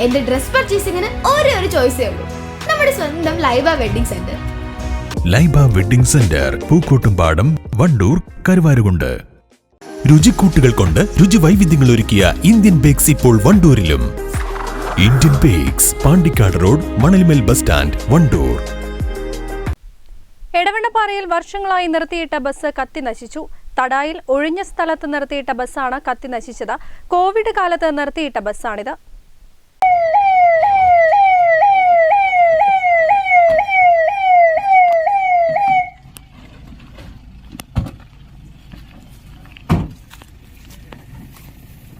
എന്റെ ഡ്രസ് പർച്ചേസിംഗിന് ഒരേ ഒരു ചോയ്സേ ഉള്ളൂ. നമ്മുടെ സ്വന്തം Laiba wedding centre. Laiba wedding centre Pookkottumpadam Wandoor Karuvarakundu. രുചിക്കൂട്ടുകൾ കൊണ്ട് രുചി വൈവിധ്യങ്ങൾ ഒരുക്കിയ ഇന്ത്യൻ ബേക്സ് ഇപ്പോൾ വണ്ടൂരിലും. Indian bakes Pandikkad road Manalmel bus stand Wandoor. എടവണ്ണപ്പാറയിൽ വർഷങ്ങളായി നിർത്തിയിട്ട ബസ് കത്തി നശിച്ചു. തടായിൽ ഒഴിഞ്ഞ സ്ഥലത്ത് നിർത്തിയിട്ട ബസ്സാണ് കത്തി നശിച്ചത്. കോവിഡ് കാലത്ത് നിർത്തിയിട്ട ബസ്സാണിത്.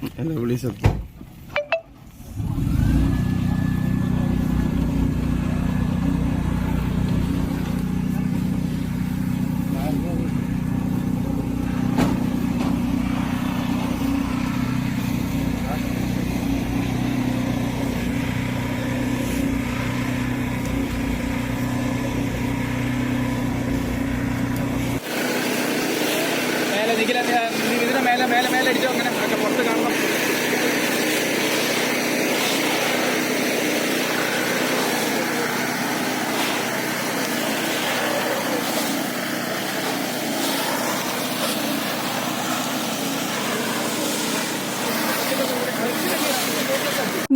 lovely subject. മേലെ നിഖില ഇതിന്റെ മേലെ മേലെ മേലെ അടിച്ചോ അങ്ങനെ? അതൊക്കെ പുറത്ത് കാണണം.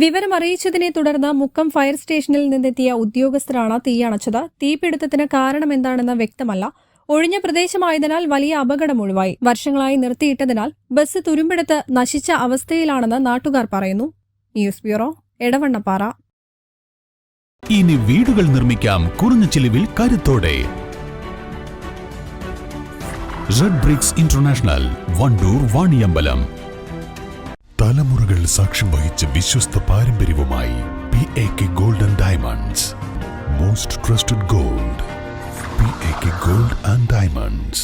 വിവരമറിയിച്ചതിനെ തുടർന്ന് മുക്കം ഫയർ സ്റ്റേഷനിൽ നിന്നെത്തിയ ഉദ്യോഗസ്ഥരാണ് തീയണച്ചത് തീപിടുത്തത്തിന് കാരണമെന്താണെന്ന് വ്യക്തമല്ല. ഒഴിഞ്ഞ പ്രദേശമായതിനാൽ വലിയ അപകടം ഒഴിവായി. വർഷങ്ങളായി നിർത്തിയിട്ടതിനാൽ ബസ് തുരുമ്പെടുത്ത് നശിച്ച അവസ്ഥയിലാണെന്ന് നാട്ടുകാർ പറയുന്നു. News bureau Edavannappara. ഇനി വീടുകൾ നിർമ്മിക്കാം കുറഞ്ഞ ചിലവിൽ കരുത്തോടെ. Red bricks international Wandoor Vaniyambalam. തലമുറകൾ സാക്ഷ്യം വഹിച്ച വിശ്വസ്ത പാരമ്പര്യവുമായി P A K golden diamonds most trusted gold gold and diamonds